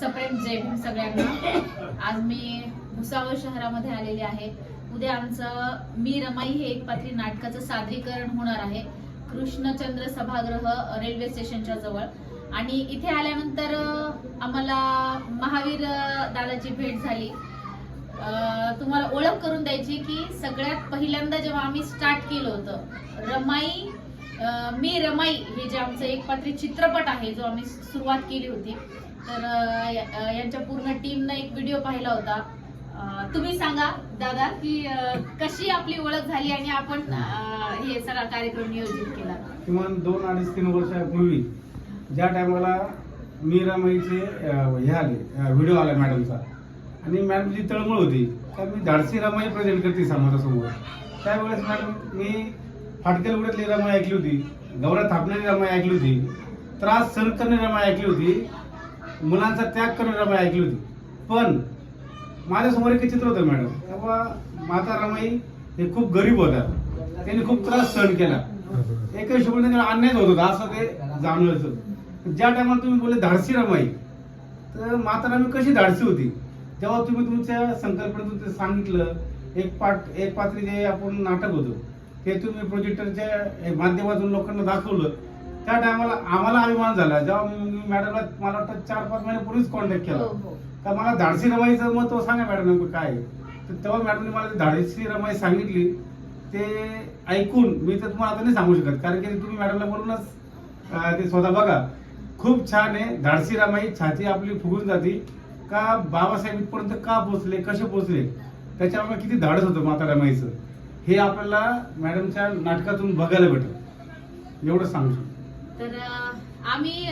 सप्रेम जय भीम सगळ्यांना. आज मी भुसावळ शहरामध्ये आलेले आहे. उद्या आमचं मी रमाई हे एक पात्री नाटकाचं सादरीकरण होणार आहे. कृष्णचंद्र सभागृह रेल्वे स्टेशनच्या जवळ. आणि इथे आल्यानंतर आम्हाला महावीर दादाची भेट झाली. तुम्हाला ओळख करून द्यायची की सगळ्यात पहिल्यांदा जेव्हा आम्ही स्टार्ट केलं होतं रमाई मी रमाई हे जे आमचं एक पात्री चित्रपट आहे जो आम्ही सुरुवात केली होती तर यांच्या पूर्ण टीमनं एक व्हिडिओ पाहिला होता. तुम्ही सांगा दादा की कशी आपली ओळख झाली आणि आपण हे सगळा कार्यक्रम नियोजित केला? किमान दोन अडीच तीन वर्षापूर्वी ज्या टायमाला मीरामाईचे रमाईचे हे आले व्हिडिओ आला मॅडमचा. आणि मॅडमची तळमळ होती तर मी धाडसी रमाई प्रेझेंट करते समाजासमोर. त्यावेळेस मॅडम मी फाटकेल उड्यातली रमाई ऐकली होती गौरा थापणारी रमाई ऐकली होती त्रास सहन करणारी रमाई ऐकली होती मुलांचा त्याग करून रमाई ऐकली होती. पण माझ्यासमोर एक चित्र होतं मॅडम. तेव्हा माता रमाई हे खूप गरीब होत्या. त्यांनी खूप त्रास सहन केला. एका हिशोबाने त्यांना अन्याय होत होता असं ते जाणवायचं ज्या टायमाला तुम्ही बोलले धाडसी रमाई तर माता रमाई कशी धाडसी होती? जेव्हा तुम्ही तुमच्या संकल्पनेतून ते सांगितलं एक पाठ एक पात्री जे आपण नाटक होतं ते तुम्ही प्रोजेक्टरच्या माध्यमातून लोकांना दाखवलं त्या टायमाला आम्हाला अभिमान झाला. जेव्हा मॅडमला मला वाटतं चार पाच महिन्यापूर्वीच कॉन्टॅक्ट केला. हो हो. का मला धाडसी रमाईचं महत्त्व सांगा मॅडम नेमकं काय? तर तेव्हा मॅडमने मला ती धाडसी रमाई सांगितली ते ऐकून मी तर तुम्हाला आता नाही सांगू शकत. कारण की तुम्ही मॅडमला बोलूनच अं, ते स्वतः बघा. खूप छान आहे. धाडसी रमाई छाती आपली फुगून जाती. का बाबासाहेब इथपर्यंत का पोहोचले कसे पोहोचले? त्याच्यामुळे किती धाडस होतं माता रमाईचं. हे आपल्याला मॅडमच्या नाटकातून बघायला भेटत एवढं सांगू शकतो. तर आम्ही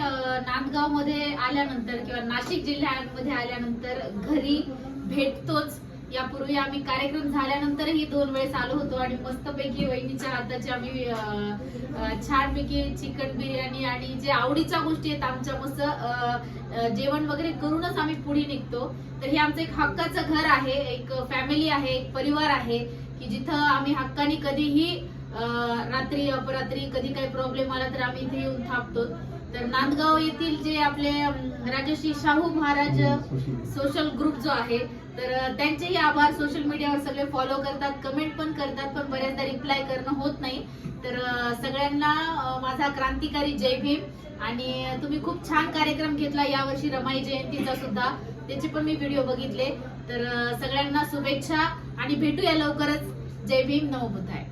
नांदगावमध्ये आल्यानंतर किंवा नाशिक जिल्ह्यामध्ये आल्यानंतर घरी भेटतोच. यापूर्वी आम्ही कार्यक्रम झाल्यानंतरही दोन वेळेस आलो होतो आणि मस्तपैकी वहिनीच्या हाताची आम्ही छानपैकी चिकन बिर्याणी आणि जे आवडीच्या गोष्टी आहेत आमच्या मस्त जेवण वगैरे करूनच आम्ही पुढे निघतो. तर हे आमचं एक हक्काचं घर आहे एक फॅमिली आहे एक परिवार आहे की जिथं आम्ही हक्काने कधीही रात्री अपरात्री कधी काही प्रॉब्लेम आला तर आम्ही इथे येऊन थांबतो. तर नांदगाव येथील जे आपले राजश्री शाहू महाराज सोशल ग्रुप जो आहे तर त्यांचेही आभार सोशल मीडियावर सगळे फॉलो करतात कमेंट पण करतात पण बऱ्याचदा रिप्लाय करणं होत नाही. तर सगळ्यांना माझा क्रांतिकारी जय भीम आणि तुम्ही खूप छान कार्यक्रम घेतला यावर्षी रमाई जयंतीचा सुद्धा. त्याचे पण मी व्हिडिओ बघितले. तर सगळ्यांना शुभेच्छा आणि भेटूया लवकरच. जय भीम नवबुद्धाय